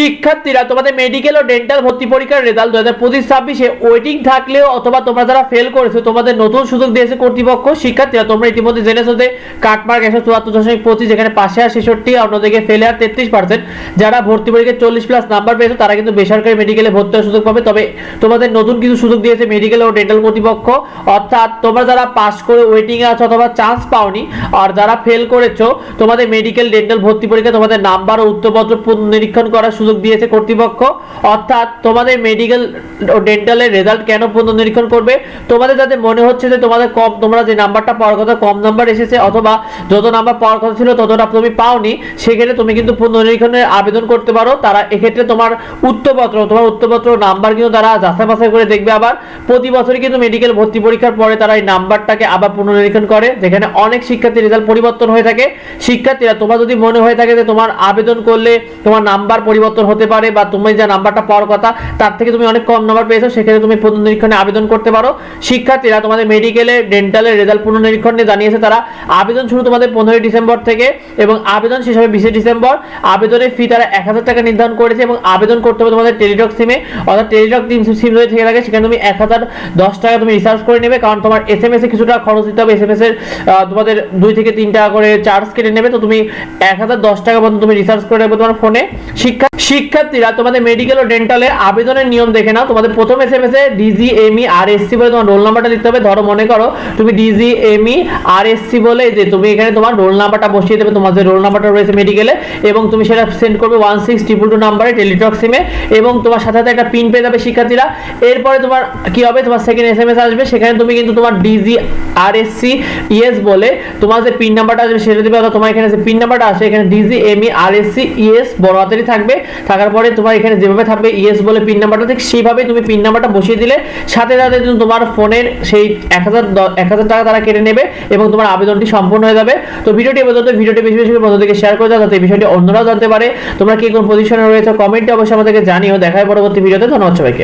শিক্ষার্থীরা, তোমাদের মেডিকেল ও ডেন্টাল ভর্তি পরীক্ষার রেজাল্ট দু হাজার পঁচিশ, ছাব্বিশে ওয়েটিং থাকলেও অথবা তোমরা যারা ফেল করেছ, তোমাদের নতুন সুযোগ দিয়েছে কর্তৃপক্ষ, শিক্ষার্থীরা তোমরা ইতিমধ্যে জেনেছো যে কাটমার্ক একশো চুয়াত্তর দশমিক পঁচিশ এখানে পাশে আর ছেষট্টি অন্যদিকে ফেলে আর তেত্রিশ পার্সেন্ট যারা ভর্তি পরীক্ষায় চল্লিশ প্লাস নাম্বার পেয়েছ, তারা কিন্তু বেসরকারি মেডিকেলে ভর্তি হওয়ার সুযোগ পাবে। তবে তোমাদের নতুন কিছু সুযোগ দিয়েছে মেডিকেল ও ডেন্টাল কর্তৃপক্ষ। অর্থাৎ তোমরা যারা পাস করে ওয়েটিং এ আছো অথবা চান্স পাওনি, আর যারা ফেল করেছ, তোমাদের মেডিকেল ডেন্টাল ভর্তি পরীক্ষা তোমাদের নাম্বার ও উত্তরপত্র পুনর্নিরীক্ষণ করার সুযোগ দিয়েছে কর্তৃপক্ষ। অর্থাৎ তোমাদের মেডিকেল ও ডেন্টালের রেজাল্ট কেন পুনর্নিরীক্ষণ করবে? তোমাদের যাতে মনে হচ্ছে যে তোমাদের কম তোমরা যে নাম্বারটা পাওয়ার কথা, কম নাম্বার এসেছে, অথবা যত নাম্বার পাওয়ার কথা ছিল, ততটা তুমি পাওনি, সেক্ষেত্রে তুমি কিন্তু পুনর্নিরীক্ষণের আবেদন করতে পারো। তারা এক্ষেত্রে তোমার উত্তরপত্র তোমার উত্তরপত্র নাম্বার কিন্তু তারা যাচাই বাছাই করে দেখবে আবার। প্রতি বছরই কিন্তু মেডিকেল ভর্তি পরীক্ষার পরে তারা এই নাম্বারটাকে আবার পুনর্নিরীক্ষণ করে, যেখানে অনেক শিক্ষার্থীর রেজাল্ট পরিবর্তন হয়ে থাকে। শিক্ষার্থীরা, তোমার যদি মনে হয়ে থাকে যে তোমার আবেদন করলে তোমার নাম্বার পরিবর্তন হতে পারে বা তুমি যে নাম্বারটা পাওয়ার কথা, তার থেকে তুমি অনেক কম নাম্বার পেয়েছ, সেক্ষেত্রে তুমি পুনর্নিরীক্ষণে আবেদন করতে পারো। শিক্ষার্থীরা তোমাদের মেডিকেলে ডেন্টালের রেজাল্ট পুনর্নিরীক্ষণ নিয়ে জানিয়েছে তারা। আবেদন শুরু তোমাদের পনেরোই ডিসেম্বর থেকে এবং আবেদন শেষ হবে বিশে ডিসেম্বর। আবেদনের ফি তারা এক হাজার টাকা নির্ধারণ করেছে এবং আবেদন করতে হবে তোমাদের টেলিটক সিমে অর্থাৎ টেলিটক সিম যদি থেকে থাকে সেখানে তুমি এক হাজার দশ টাকা তুমি রিচার্জ করে নেবে, কারণ তোমার এস এম এস এ কিছুটা খরচ দিতে হবে। এস এম এস এর তোমাদের দুই থেকে তিন টাকা করে চার্জ কেটে নেবে, তো তুমি এক হাজার দশ টাকা পর্যন্ত তুমি রিচার্জ করে নেবে তোমার ফোনে শিক্ষা শিক্ষার্থীরা, তোমাদের মেডিকেল ও ডেন্টালে আবেদনের নিয়ম দেখে নাও। তোমাদের প্রথম এস এম এস এ ডিজি এমই আর এসসি বলে তোমার রোল নাম্বারটা দিতে হবে। ধরো মনে করো, তুমি ডিজি এমই আর এসসি বলে যে তুমি এখানে তোমার রোল নাম্বারটা বসিয়ে দেবে, তোমার যে রোল নাম্বারটা রয়েছে মেডিকেলে এবং তুমি সেটা সেন্ড করবে ওয়ান সিক্স ট্রিপল টু নাম্বারে টেলিটক সিমে এবং তোমার সাথে সাথে একটা পিন পেয়ে যাবে শিক্ষার্থীরা। এরপরে তোমার কি হবে? তোমার সেকেন্ড এস এম এস আসবে। সেখানে তুমি কিন্তু তোমার ডিজি আর এসসি ইএস বলে তোমার যে পিন নাম্বারটা আসবে, সেটা দেবে তোমার এখানে যে পিন নাম্বারটা আসে, এখানে DG ME R SC ES বড় হাতেরই থাকবে। থাকার পরে তোমার এখানে যেভাবে থাকবে ইয়েস বলে পিন নাম্বারটা ঠিক সেইভাবে তুমি পিন নাম্বারটা বসিয়ে দিলে সাথে সাথে তোমার ফোনের সেই এক হাজার এক হাজার টাকা তারা কেটে নেবে এবং তোমার আবেদনটি সম্পূর্ণ হয়ে যাবে। তো ভিডিওটি পর্যন্ত ভিডিওটি বেশি বেশি করে বন্ধুদেরকে শেয়ার করে দাও, যাতে এই বিষয়টি অন্যরাও জানতে পারে। তোমরা কি কোন পজিশনে রয়েছে কমেন্টে অবশ্যই আমাদেরকে জানিও। দেখায় পরবর্তী ভিডিওতে ধন্যবাদ সবাইকে।